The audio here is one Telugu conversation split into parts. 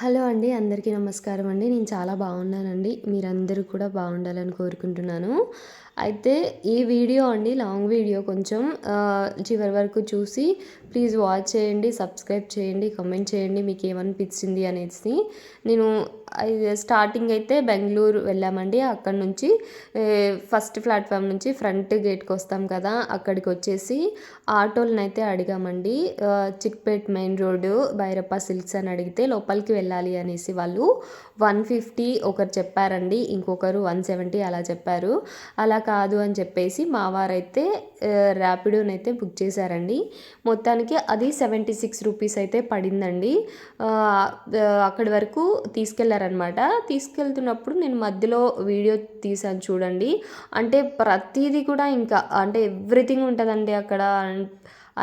హలో అండి అందరికీ నమస్కారం అండి. నేను చాలా బాగున్నానండి. మీరందరూ కూడా బాగుండాలని కోరుకుంటున్నాను. అయితే ఈ వీడియో అండి లాంగ్ వీడియో కొంచెం చివరి వరకు చూసి ప్లీజ్ వాచ్ చేయండి సబ్స్క్రైబ్ చేయండి కమెంట్ చేయండి మీకు ఏమనిపించింది అనేసి. నేను స్టార్టింగ్ అయితే బెంగళూరు వెళ్ళామండి. అక్కడ నుంచి ఫస్ట్ ప్లాట్ఫామ్ నుంచి ఫ్రంట్ గేట్కి వస్తాం కదా అక్కడికి వచ్చేసి ఆటోలను అయితే అడిగామండి Chickpet main road Bhairappa silks అని అడిగితే లోపలికి వెళ్ళాలి అనేసి వాళ్ళు వన్ ఫిఫ్టీ ఒకరు చెప్పారండి ఇంకొకరు వన్ సెవెంటీ అలా చెప్పారు. అలా కాదు అని చెప్పేసి మా వారైతే ర్యాపిడోనైతే బుక్ చేశారండి. మొత్తానికి అది సెవెంటీ సిక్స్ రూపీస్ అయితే పడిందండి. అక్కడి వరకు తీసుకెళ్ళారనమాట తీసుకెళ్తున్నప్పుడు నేను మధ్యలో వీడియో తీసాను చూడండి. అంటే ప్రతిదీ కూడా ఇంకా అంటే ఎవ్రీథింగ్ ఉంటుందండి అక్కడ.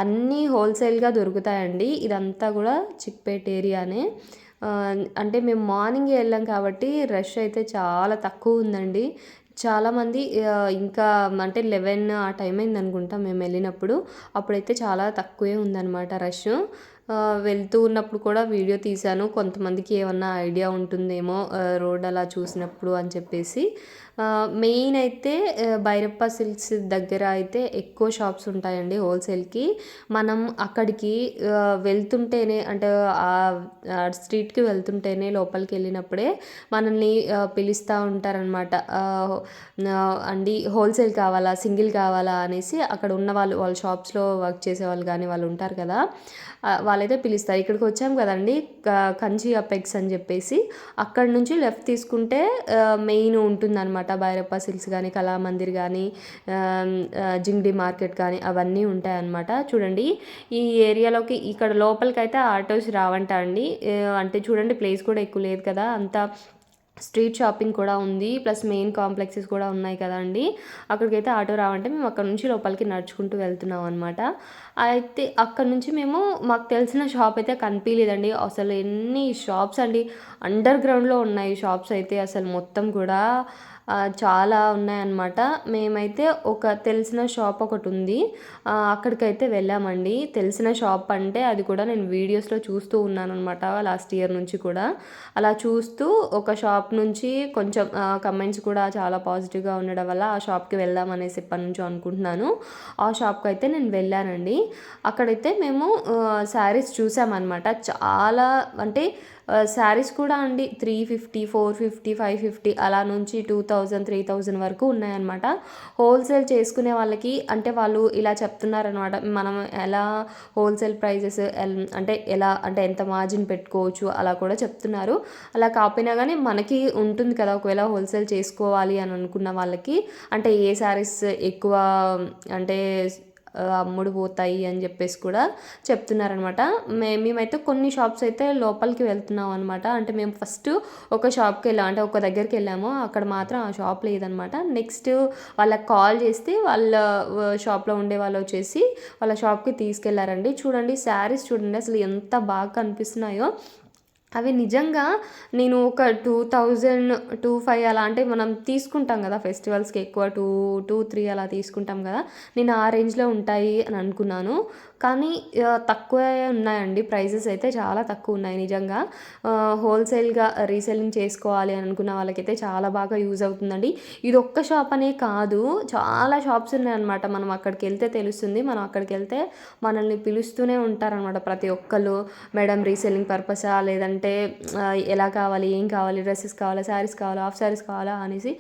అన్నీ హోల్సేల్గా దొరుకుతాయండి. ఇదంతా కూడా చిక్పేట్ ఏరియానే. అంటే మేము మార్నింగే వెళ్ళాం కాబట్టి రష్ అయితే చాలా తక్కువ ఉందండి. చాలామంది ఇంకా అంటే లెవెన్ ఆ టైం అయింది అనుకుంటా మేము వెళ్ళినప్పుడు. అప్పుడైతే చాలా తక్కువే ఉందన్నమాట రష్. వెళ్తూ ఉన్నప్పుడు కూడా వీడియో తీశాను. కొంతమందికి ఏమన్నా ఐడియా ఉంటుందేమో రోడ్ అలా చూసినప్పుడు అని చెప్పేసి. మెయిన్ అయితే భైరప్ప సిల్క్స్ దగ్గర అయితే ఎక్కువ షాప్స్ ఉంటాయండి హోల్సేల్కి మనం అక్కడికి వెళ్తుంటేనే అంటే ఆ స్ట్రీట్కి వెళ్తుంటేనే లోపలికి వెళ్ళినప్పుడే మనల్ని పిలుస్తూ ఉంటారనమాట అండి హోల్సేల్ కావాలా సింగిల్ కావాలా అనేసి అక్కడ ఉన్న వాళ్ళు వాళ్ళ షాప్స్లో వర్క్ చేసే వాళ్ళు కానీ వాళ్ళు ఉంటారు కదా వాళ్ళైతే పిలుస్తారు. ఇక్కడికి వచ్చాం కదండి కంచి అపెక్స్ అని చెప్పేసి. అక్కడ నుంచి లెఫ్ట్ తీసుకుంటే మెయిన్ ఉంటుందన్నమాట. భైరప్ప సిల్క్స్ కానీ కళామందిర్ కానీ జింగ్డి మార్కెట్ కానీ అవన్నీ ఉంటాయన్నమాట. చూడండి ఈ ఏరియాలోకి ఇక్కడ లోపలికి అయితే ఆటోస్ రావంట అండి అంటే చూడండి ప్లేస్ కూడా ఎక్కువ లేదు కదా. అంతా స్ట్రీట్ షాపింగ్ కూడా ఉంది. ప్లస్ మెయిన్ కాంప్లెక్సెస్ కూడా ఉన్నాయి కదండి అక్కడికైతే ఆటో రావంటే మేము అక్కడ నుంచి లోపలికి నడుచుకుంటూ వెళ్తున్నాం అనమాట అయితే అక్కడ నుంచి మేము మాకు తెలిసిన షాప్ అయితే కనిపించలేదండి అసలు ఎన్ని షాప్స్ అండి. అండర్ గ్రౌండ్లో ఉన్నాయి షాప్స్ అయితే అసలు మొత్తం కూడా. చాలా ఉన్నాయన్నమాట. మేమైతే ఒక తెలిసిన షాప్ ఒకటి ఉంది. అక్కడికైతే వెళ్ళామండి. తెలిసిన షాప్ అంటే అది కూడా నేను వీడియోస్లో చూస్తూ ఉన్నాను అనమాట లాస్ట్ ఇయర్ నుంచి కూడా. అలా చూస్తూ ఒక షాప్ నుంచి కొంచెం కమెంట్స్ కూడా చాలా పాజిటివ్గా ఉండడం వల్ల ఆ షాప్కి వెళ్దాం అనేసి ఎప్పటి నుంచో అనుకుంటున్నాను. ఆ షాప్కి అయితే నేను వెళ్ళానండి. అక్కడైతే మేము శారీస్ చూసామన్నమాట. చాలా అంటే శారీస్ కూడా అండి. Three fifty four fifty five fifty అలా నుంచి టూ థౌజండ్ త్రీ థౌజండ్ వరకు ఉన్నాయన్నమాట. హోల్సేల్ చేసుకునే వాళ్ళకి అంటే వాళ్ళు ఇలా చెప్తున్నారనమాట మనం ఎలా హోల్సేల్ ప్రైజెస్ అంటే ఎలా అంటే ఎంత మార్జిన్ పెట్టుకోవచ్చు అలా కూడా చెప్తున్నారు. అలా కాకపోయినా కానీ మనకి ఉంటుంది కదా ఒకవేళ హోల్సేల్ చేసుకోవాలి అని అనుకున్న వాళ్ళకి అంటే ఏ శారీస్ ఎక్కువ అంటే అమ్ముడు పోతాయి అని చెప్పేసి కూడా చెప్తున్నారనమాట. మే మేమైతే కొన్ని షాప్స్ అయితే లోపలికి వెళ్తున్నాం అనమాట. అంటే మేము ఫస్ట్ ఒక షాప్కి వెళ్ళాం. అంటే ఒక దగ్గరికి వెళ్ళాము. అక్కడ మాత్రం ఆ షాప్ లేదనమాట. నెక్స్ట్ వాళ్ళకి కాల్ చేస్తే వాళ్ళ షాప్లో ఉండే వాళ్ళు వచ్చేసి వాళ్ళ షాప్కి తీసుకెళ్ళారండి. చూడండి శారీస్ చూడండి అసలు ఎంత బాగా కనిపిస్తున్నాయో. అవి నిజంగా నేను ఒక టూ థౌజండ్ టూ ఫైవ్ అలా అంటే మనం తీసుకుంటాం కదా ఫెస్టివల్స్కి ఎక్కువ టూ టూ త్రీ అలా తీసుకుంటాం కదా నేను ఆ రేంజ్లో ఉంటాయి అని అనుకున్నాను. కానీ తక్కువ ఉన్నాయండి. ప్రైజెస్ అయితే చాలా తక్కువ ఉన్నాయి నిజంగా. హోల్సేల్గా రీసెల్లింగ్ చేసుకోవాలి అని అనుకున్న వాళ్ళకైతే చాలా బాగా యూజ్ అవుతుందండి. ఇది ఒక్క షాప్ అనే కాదు చాలా షాప్స్ ఉన్నాయన్నమాట. మనం అక్కడికి వెళ్తే తెలుస్తుంది మనం అక్కడికి వెళ్తే మనల్ని పిలుస్తూనే ఉంటారనమాట ప్రతి ఒక్కళ్ళు. మేడం రీసెల్లింగ్ పర్పసా? లేదంటే అంటే ఎలా కావాలి ఏం కావాలి డ్రెస్సెస్ కావాలా శారీస్ కావాలా హాఫ్ శారీస్ కావాలా అనేసి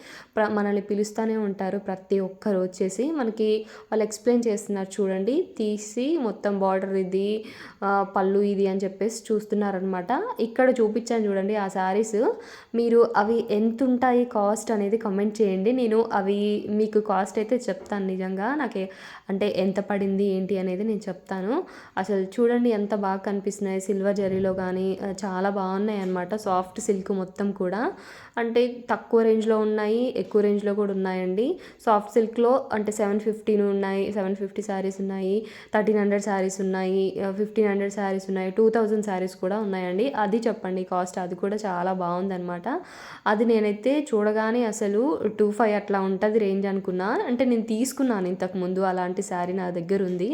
మనల్ని పిలుస్తూనే ఉంటారు ప్రతి ఒక్కరు వచ్చేసి. మనకి వాళ్ళు ఎక్స్ప్లెయిన్ చేస్తున్నారు చూడండి. తీసి మొత్తం బార్డర్ ఇది పళ్ళు ఇది అని చెప్పేసి చూస్తున్నారనమాట ఇక్కడ చూపించాను చూడండి ఆ శారీస్. మీరు అవి ఎంత ఉంటాయి కాస్ట్ అనేది కమెంట్ చేయండి. నేను అవి మీకు కాస్ట్ అయితే చెప్తాను నిజంగా. నాకు అంటే ఎంత పడింది ఏంటి అనేది నేను చెప్తాను. అసలు చూడండి ఎంత బాగా కనిపిస్తున్నాయి. సిల్వర్ జరీలో కానీ చాలా బాగున్నాయి అనమాట సాఫ్ట్ సిల్క్ మొత్తం కూడా. అంటే తక్కువ రేంజ్లో ఉన్నాయి ఎక్కువ రేంజ్లో కూడా ఉన్నాయండి. సాఫ్ట్ సిల్క్లో అంటే సెవెన్ ఫిఫ్టీన్ ఉన్నాయి సెవెన్ ఫిఫ్టీ శారీస్ ఉన్నాయి థర్టీన్ హండ్రెడ్ శారీస్ ఉన్నాయి ఫిఫ్టీన్ హండ్రెడ్ శారీస్ ఉన్నాయి టూ థౌజండ్ శారీస్ కూడా ఉన్నాయండి. అది చెప్పండి కాస్ట్ అది కూడా చాలా బాగుందనమాట అది నేనైతే చూడగానే అసలు టూ ఫైవ్ అట్లా ఉంటుంది రేంజ్ అనుకున్నా. అంటే నేను తీసుకున్నాను ఇంతకుముందు అలాంటి శారీ నా దగ్గర ఉంది.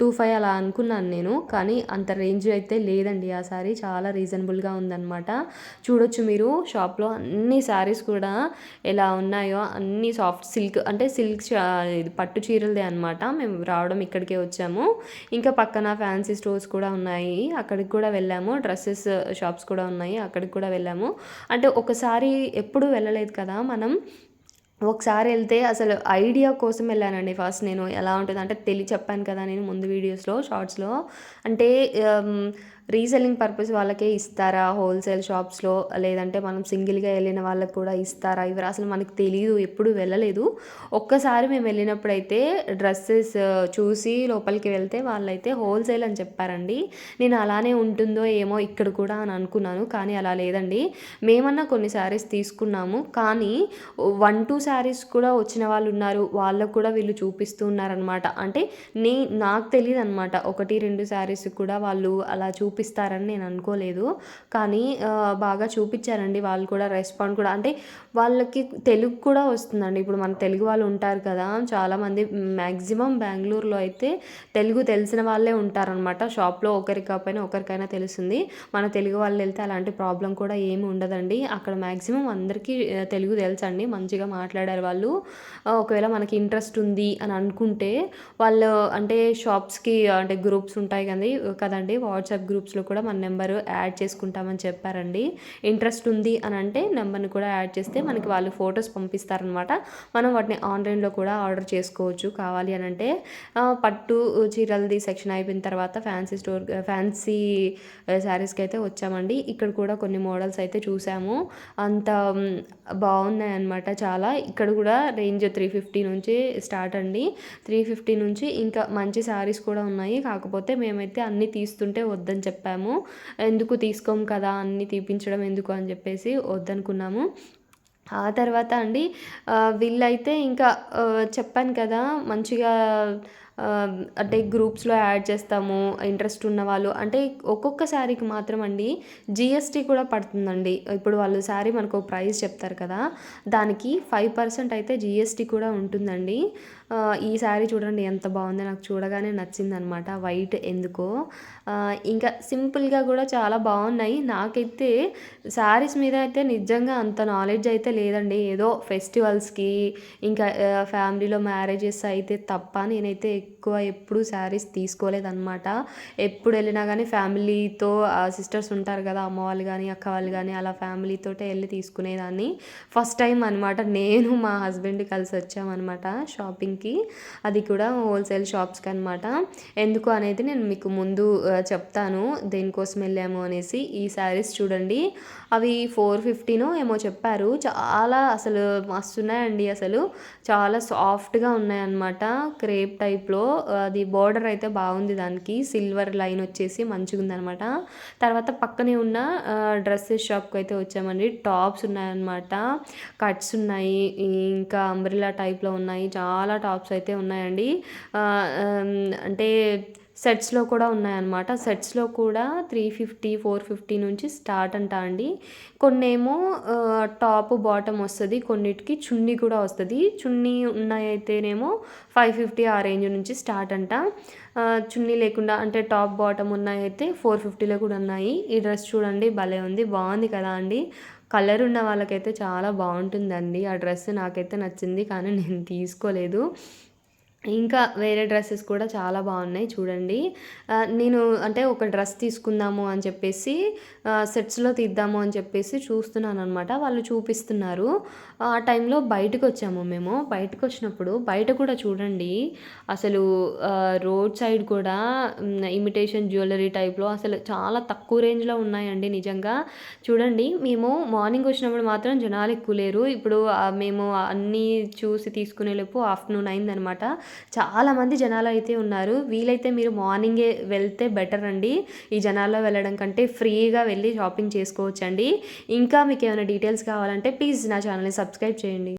టూ ఫైవ్ అలా అనుకున్నాను నేను. కానీ అంత రేంజ్ అయితే లేదండి ఆ శారీ. చాలా రీజనబుల్గా ఉందన్నమాట. చూడొచ్చు మీరు షాప్లో అన్ని శారీస్ కూడా ఎలా ఉన్నాయో అన్ని సాఫ్ట్ సిల్క్ అంటే సిల్క్ ఇది పట్టు చీరలదే అనమాట మేము రావడం ఇక్కడికే వచ్చాము. ఇంకా పక్కన ఫ్యాన్సీ స్టోర్స్ కూడా ఉన్నాయి. అక్కడికి కూడా వెళ్ళాము. డ్రెస్సెస్ షాప్స్ కూడా ఉన్నాయి. అక్కడికి కూడా వెళ్ళాము. అంటే ఒకసారి ఎప్పుడు వెళ్ళలేదు కదా మనం. ఒకసారి వెళ్తే అసలు ఐడియా కోసం వెళ్ళానండి ఫస్ట్ నేను. ఎలా ఉంటుంది అంటే తెలియ చెప్పాను కదా నేను ముందు వీడియోస్లో షార్ట్స్లో. అంటే రీసెల్లింగ్ పర్పస్ వాళ్ళకే ఇస్తారా? హోల్సేల్ షాప్స్లో లేదంటే మనం సింగిల్గా వెళ్ళిన వాళ్ళకి కూడా ఇస్తారా? ఇవి అసలు మనకు తెలియదు ఎప్పుడు వెళ్ళలేదు. ఒక్కసారి మేము వెళ్ళినప్పుడైతే డ్రెస్సెస్ చూసి లోపలికి వెళ్తే వాళ్ళైతే హోల్సేల్ అని చెప్పారండి. నేను అలానే ఉంటుందో ఏమో ఇక్కడ కూడా అని అనుకున్నాను కానీ అలా లేదండి. మేమన్నా కొన్ని శారీస్ తీసుకున్నాము కానీ వన్ టూ శారీస్ కూడా వచ్చిన వాళ్ళు ఉన్నారు. వాళ్ళకు కూడా వీళ్ళు చూపిస్తూ ఉన్నారనమాట అంటే నే నాకు తెలియదు అనమాట ఒకటి రెండు శారీస్ కూడా వాళ్ళు అలా చూపి చూపిస్తారని నేను అనుకోలేదు. కానీ బాగా చూపించారండి. వాళ్ళు కూడా రెస్పాండ్ కూడా. అంటే వాళ్ళకి తెలుగు కూడా వస్తుందండి. ఇప్పుడు మన తెలుగు వాళ్ళు ఉంటారు కదా చాలామంది మ్యాక్సిమం బెంగళూరులో అయితే తెలుగు తెలిసిన వాళ్ళే ఉంటారనమాట షాప్లో ఒకరికి కాకపోయినా ఒకరికైనా తెలుస్తుంది. మన తెలుగు వాళ్ళు వెళ్తే అలాంటి ప్రాబ్లం కూడా ఏమి ఉండదండి. అక్కడ మ్యాక్సిమం అందరికీ తెలుగు తెలుసండి. మంచిగా మాట్లాడారు వాళ్ళు. ఒకవేళ మనకి ఇంట్రెస్ట్ ఉంది అని అనుకుంటే వాళ్ళు అంటే షాప్స్కి అంటే గ్రూప్స్ ఉంటాయి కదండి కదండి వాట్సాప్ గ్రూప్ గ్రూప్స్లో కూడా మన నెంబర్ యాడ్ చేసుకుంటామని చెప్పారండి. ఇంట్రెస్ట్ ఉంది అని అంటే నెంబర్ని కూడా యాడ్ చేస్తే మనకి వాళ్ళు ఫొటోస్ పంపిస్తారనమాట. మనం వాటిని ఆన్లైన్లో కూడా ఆర్డర్ చేసుకోవచ్చు. కావాలి అని అంటే పట్టు చీరలది సెక్షన్ అయిపోయిన తర్వాత ఫ్యాన్సీ స్టోర్ ఫ్యాన్సీ శారీస్కి అయితే వచ్చామండి. ఇక్కడ కూడా కొన్ని మోడల్స్ అయితే చూసాము. అంత బాగున్నాయి అనమాట చాలా. ఇక్కడ కూడా రేంజ్ త్రీ ఫిఫ్టీ నుంచి స్టార్ట్ అండి. త్రీ ఫిఫ్టీ నుంచి ఇంకా మంచి శారీస్ కూడా ఉన్నాయి. కాకపోతే మేమైతే అన్నీ తీస్తుంటే వద్దని చెప్పి చెప్పాము. ఎందుకు తీసుకోం కదా అన్నీ తీపించడం ఎందుకు అని చెప్పేసి వద్దనుకున్నాము. ఆ తర్వాత అండి వీళ్ళైతే ఇంకా చెప్పాను కదా మంచిగా అంటే గ్రూప్స్లో యాడ్ చేస్తాము ఇంట్రెస్ట్ ఉన్న వాళ్ళు. అంటే ఒక్కొక్క శారీకి మాత్రం అండి జిఎస్టీ కూడా పడుతుందండి. ఇప్పుడు వాళ్ళు శారీ మనకు ప్రైస్ చెప్తారు కదా దానికి ఫైవ్ పర్సెంట్ అయితే జిఎస్టీ కూడా ఉంటుందండి. ఈ శారీ చూడండి ఎంత బాగుందో నాకు చూడగానే నచ్చింది అనమాట వైట్ ఎందుకో ఇంకా సింపుల్గా కూడా చాలా బాగున్నాయి. నాకైతే శారీస్ మీద అయితే నిజంగా అంత నాలెడ్జ్ అయితే లేదండి. ఏదో ఫెస్టివల్స్కి ఇంకా ఫ్యామిలీలో మ్యారేజెస్ అయితే తప్ప నేనైతే ఎక్కువ ఎప్పుడు శారీస్ తీసుకోలేదన్నమాట. ఎప్పుడు వెళ్ళినా కానీ ఫ్యామిలీతో సిస్టర్స్ ఉంటారు కదా అమ్మ వాళ్ళు కానీ అక్క వాళ్ళు కానీ అలా ఫ్యామిలీతో వెళ్ళి తీసుకునేదాన్ని. ఫస్ట్ టైం అనమాట నేను మా హస్బెండ్ కలిసి వచ్చామన్నమాట షాపింగ్కి. అది కూడా హోల్సేల్ షాప్స్కి అనమాట ఎందుకు అనేది నేను మీకు ముందు చెప్తాను. దేనికోసం వెళ్ళాము అనేసి ఈ శారీస్ చూడండి. అవి ఫోర్ ఫిఫ్టీనో ఏమో చెప్పారు. చాలా అసలు మస్తున్నాయండి అసలు. చాలా సాఫ్ట్గా ఉన్నాయన్నమాట క్రేప్ టైప్లో. అది బార్డర్ అయితే బాగుంది దానికి. సిల్వర్ లైన్ వచ్చేసి మంచిగా ఉందనమాట తర్వాత పక్కనే ఉన్న డ్రెస్సెస్ షాప్కి అయితే వచ్చామండి. టాప్స్ ఉన్నాయన్నమాట. కట్స్ ఉన్నాయి. ఇంకా అంబ్రిలా టైప్లో ఉన్నాయి. చాలా టాప్స్ అయితే ఉన్నాయండి. అంటే సెట్స్లో కూడా ఉన్నాయన్నమాట. సెట్స్లో కూడా త్రీ ఫిఫ్టీ ఫోర్ ఫిఫ్టీ నుంచి స్టార్ట్ అంట అండి. కొన్నేమో టాప్ బాటమ్ వస్తుంది. కొన్నిటికి చున్నీ కూడా వస్తుంది. చున్నీ ఉన్నాయైతేనేమో ఫైవ్ ఫిఫ్టీ ఆ రేంజ్ నుంచి స్టార్ట్ అంట. చున్నీ లేకుండా అంటే టాప్ బాటమ్ ఉన్నాయైతే ఫోర్ ఫిఫ్టీలో కూడా ఉన్నాయి. ఈ డ్రెస్ చూడండి భలే ఉంది. బాగుంది కదా అండి. కలర్ ఉన్న వాళ్ళకైతే చాలా బాగుంటుందండి. ఆ డ్రెస్ నాకైతే నచ్చింది కానీ నేను తీసుకోలేదు. ఇంకా వేరే డ్రెస్సెస్ కూడా చాలా బాగున్నాయి చూడండి. నేను అంటే ఒక డ్రెస్ తీసుకుందాము అని చెప్పేసి సెట్స్లో తీద్దాము అని చెప్పేసి చూస్తున్నాను అనమాట వాళ్ళు చూపిస్తున్నారు. ఆ టైంలో బయటకు వచ్చాము మేము. బయటకు వచ్చినప్పుడు బయట కూడా చూడండి. అసలు రోడ్ సైడ్ కూడా ఇమిటేషన్ జ్యువెలరీ టైప్లో అసలు చాలా తక్కువ రేంజ్లో ఉన్నాయండి నిజంగా. చూడండి మేము మార్నింగ్ వచ్చినప్పుడు మాత్రం జనాలు ఎక్కువ లేరు. ఇప్పుడు మేము అన్నీ చూసి తీసుకునే లోపు ఆఫ్టర్నూన్ అయిందనమాట చాలామంది జనాలు అయితే ఉన్నారు. వీలైతే మీరు మార్నింగే వెళ్తే బెటర్ అండి. ఈ జనాల్లో వెళ్ళడం కంటే ఫ్రీగా వెళ్ళి షాపింగ్ చేసుకోవచ్చండి. ఇంకా మీకు ఏమైనా డీటెయిల్స్ కావాలంటే ప్లీజ్ నా ఛానల్ని సబ్స్క్రైబ్ చేయండి.